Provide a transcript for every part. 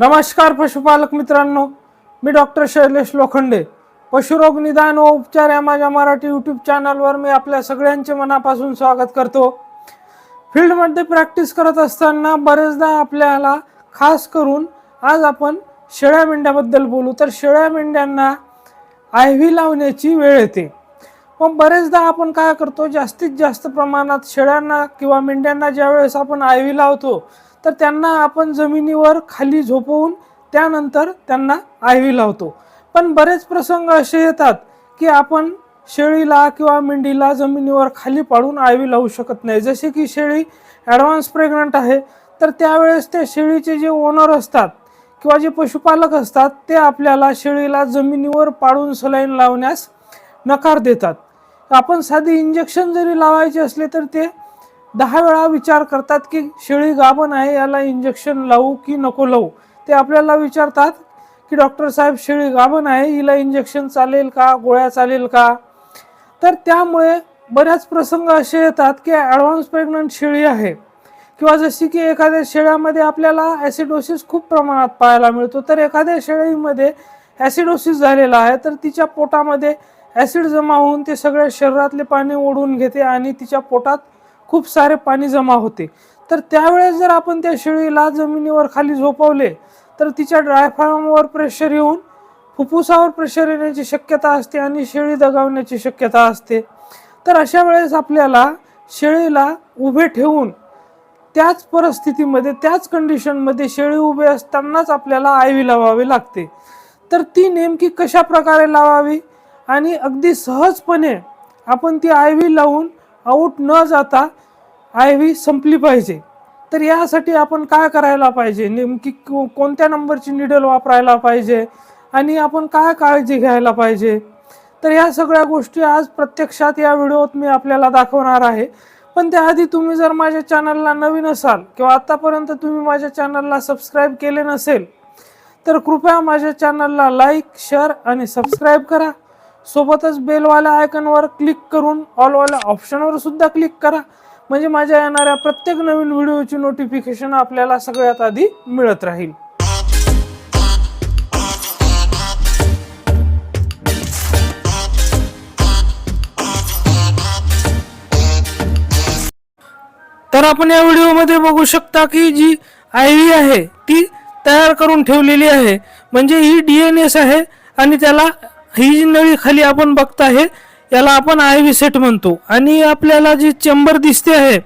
नमस्कार पशुपालक मित्रांनो मी डॉक्टर शैलेश लोखंडे. पशुरोग निदान व उपचार या माझ्या मराठी यूट्यूब चॅनलवर मी आपल्या सगळ्यांचे मनापासून स्वागत करतो. फील्डमध्ये प्रॅक्टिस करत असताना बरेचदा आपल्याला खास करून आज आपण शेळ्या मेंढ्याबद्दल बोलू. तर शेळ्या मेंढ्यांना आय व्ही लावण्याची वेळ येते. मग बरेचदा आपण काय करतो जास्तीत जास्त प्रमाणात शेळ्यांना किंवा मेंढ्यांना ज्यावेळेस आपण आय व्ही लावतो तर त्यांना आपण जमिनीवर खाली झोपवून त्यानंतर त्यांना आय लावतो. पण बरेच प्रसंग असे येतात की आपण शेळीला किंवा मेंढीला जमिनीवर खाली पाडून आय लावू शकत नाही. जसे की शेळी ॲडव्हान्स प्रेग्नंट आहे तर त्यावेळेस त्या शेळीचे जे ओनर असतात किंवा जे पशुपालक असतात ते आपल्याला शेळीला जमिनीवर पाडून सलाईन लावण्यास नकार देतात. आपण साधी इंजेक्शन जरी लावायचे असले तर ते दहा वेळा विचार करतात की शेळी गाभण आहे याला इंजेक्शन लावू की नको लावू? ते आपल्याला विचारतात की डॉक्टर साहेब शेळी गाभण आहे हिला इंजेक्शन चालेल का? गोळ्या चालेल का? तर त्यामुळे बऱ्याच प्रसंग असे येतात की ॲडव्हान्स प्रेग्नंट शेळी आहे. किंवा जशी की एखाद्या शेळ्यामध्ये आपल्याला ॲसिडोसिस खूप प्रमाणात पाहायला मिळतो तर एखाद्या शेळीमध्ये ॲसिडोसिस झालेला आहे तर तिच्या पोटामध्ये ॲसिड जमा होऊन ते सगळ्या शरीरातले पाणी ओढून घेते आणि तिच्या पोटात खूप सारे पाणी जमा होते. तर त्यावेळेस जर आपण त्या शेळीला जमिनीवर खाली झोपवले तर तिच्या ड्रायफार्मवर प्रेशर येऊन फुफ्फुसावर प्रेशर येण्याची शक्यता असते आणि शेळी दगावण्याची शक्यता असते. तर अशा वेळेस आपल्याला शेळीला उभे ठेवून त्याच परिस्थितीमध्ये त्याच कंडिशनमध्ये शेळी उभे असतानाच आपल्याला आयवी लावावी लागते. तर ती नेमकी कशा प्रकारे लावावी? आणि अगदी सहजपणे आपण ती आयवी लावून आऊट न जाता आय व्ही संपली पाहिजे. तर यासाठी आपण काय करायला पाहिजे? नेमकी कोणत्या नंबरची निडल वापरायला पाहिजे? आणि आपण काय काळजी घ्यायला पाहिजे? तर ह्या सगळ्या गोष्टी आज प्रत्यक्षात या व्हिडिओत मी आपल्याला दाखवणार आहे. पण त्याआधी तुम्ही जर माझ्या चॅनलला नवीन असाल किंवा आत्तापर्यंत तुम्ही माझ्या चॅनलला सबस्क्राईब केले नसेल तर कृपया माझ्या चॅनलला लाईक शेअर आणि सबस्क्राईब करा. सोबतच बेलवाल्या आयकनवर क्लिक करून ऑलवाल्या ऑप्शनवर सुद्धा क्लिक करा. म्हणजे माझ्या येणाऱ्या प्रत्येक नवीन व्हिडिओची नोटिफिकेशन आपल्याला सगळ्यात आधी मिळत राहील. तर आपण या व्हिडिओमध्ये बघू शकता की जी आय व्ही आहे ती तयार करून ठेवलेली आहे. म्हणजे ही डी एन एस आहे आणि त्याला ही जी नळी खाली आपण बघता आहे याला आपण आय व्ही सेट म्हणतो. आणि आपल्याला जी चेंबर दिसते आहे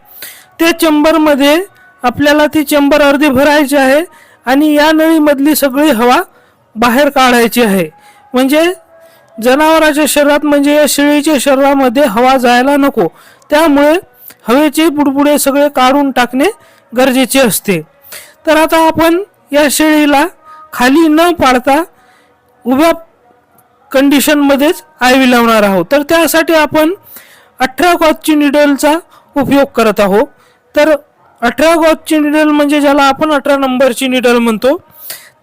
त्या चेंबरमध्ये आपल्याला ती चेंबर अर्धी भरायची आहे आणि या नळीमधली सगळी हवा बाहेर काढायची आहे. म्हणजे जनावराच्या शरीरात म्हणजे या शेळीच्या शरीरामध्ये हवा जायला नको. त्यामुळे हवेचे बुडबुडे सगळे काढून टाकणे गरजेचे असते. तर आता आपण या शेळीला खाली न पाडता उभ्या कंडिशनमध्येच आयवी लावणार आहोत. तर त्यासाठी आपण अठरा गॉजची निडलचा उपयोग करत आहोत. तर अठरा गॉजची निडल म्हणजे ज्याला आपण अठरा नंबरची निडल म्हणतो.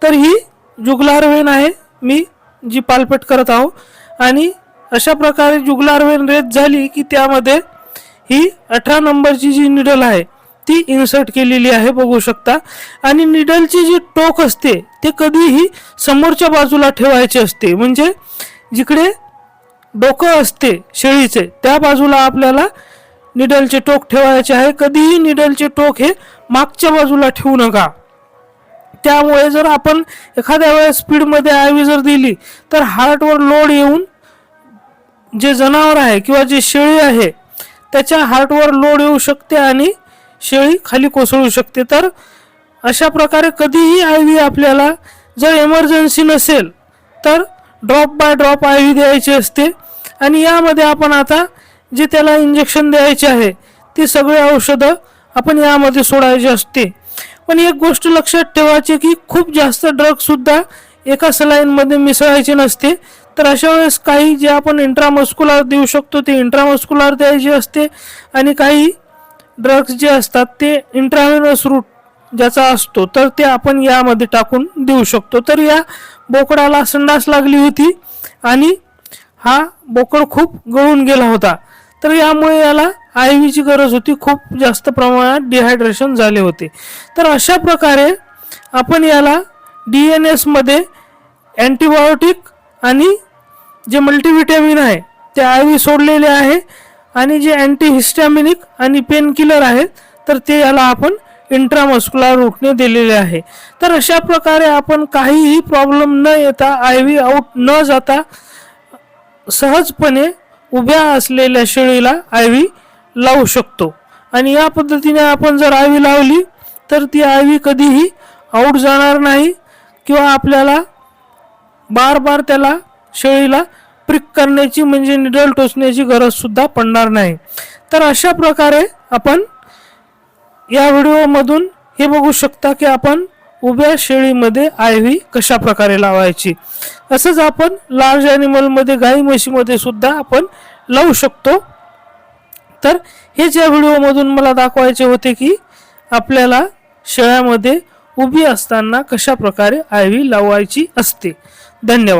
तर ही जुगलार वेन आहे. मी जी पालपेट करत आहो आणि अशा प्रकारे जुगलार वेन रेत झाली की त्यामध्ये ही अठरा नंबरची जी निडल आहे ती इन्सर्ट केलेली आहे बघू शकता. आणि निडलची जी टोक असते ते कधीही समोरच्या बाजूला ठेवायचे असते. म्हणजे जिकडे डोकं असते शेळीचे त्या बाजूला आपल्याला निडलचे टोक ठेवायचे आहे. कधीही निडलचे टोक हे मागच्या बाजूला ठेवू नका. त्यामुळे जर आपण एखाद्या वेळेस स्पीडमध्ये आयवी जर दिली तर हार्टवर लोड येऊन जे जनावर आहे किंवा जे शेळी आहे त्याच्या हार्टवर लोड येऊ शकते आणि शेळी खाली कोसळू शकते. तर अशा प्रकारे कधीही आय व्ही आपल्याला जर इमर्जन्सी नसेल तर drop by drop I V द्यायची असते. आणि यामध्ये आपण आता जे त्याला इंजेक्शन द्यायचे आहे ती सगळे औषधं आपण यामध्ये सोडायचे असते. पण एक गोष्ट लक्षात ठेवायची की खूप जास्त ड्रगसुद्धा एका सलाईनमध्ये मिसळायचे नसते. तर अशा वेळेस काही जे आपण इंट्रामस्कुलार देऊ शकतो ते इंट्रामस्कुलार द्यायचे असते. आणि काही ड्रग्स जे असतात ते इंट्राव्हेनस रूट ज्याचा असतो तर ते आपण यामध्ये टाकून देऊ शकतो. तर या बोकडाला संडास लागली होती आणि हा बोकड खूप गळून गेला होता. तर यामुळे याला आय व्हीची गरज होती खूप जास्त प्रमाणात डिहायड्रेशन झाले होते. तर अशा प्रकारे आपण याला डी एन एसमध्ये अँटीबायोटिक आणि जे मल्टीव्हिटॅमिन आहे ते आय व्ही सोडलेले आहे. आणि जे अँटीहिस्टॅमिनिक आणि पेनकिलर आहेत तर ते याला आपण इंट्रामस्क्युलर रूटने दिलेले आहे. तर अशा प्रकारे आपण काहीही प्रॉब्लेम न येता आय व्ही आऊट न जाता सहजपणे उभ्या असलेल्या शेळीला आय व्ही लावू शकतो. आणि या पद्धतीने आपण जर आय व्ही लावली तर ती आय व्ही कधीही आऊट जाणार नाही किंवा आपल्याला बार बार त्याला शेळीला प्रिक करण्याची म्हणजे निडल टोचण्याची गरज सुद्धा पडणार नाही. तर अशा प्रकारे आपण या व्हिडिओमधून हे बघू शकता की आपण उभ्या शेळीमध्ये आय व्ही कशा प्रकारे लावायची. असंच आपण लार्ज ॲनिमलमध्ये गाई म्हशीमध्ये सुद्धा आपण लावू शकतो. तर हेच या व्हिडिओमधून मला दाखवायचे होते की आपल्याला शेळ्यामध्ये उभी असताना कशा प्रकारे आय व्ही लावायची असते. धन्यवाद.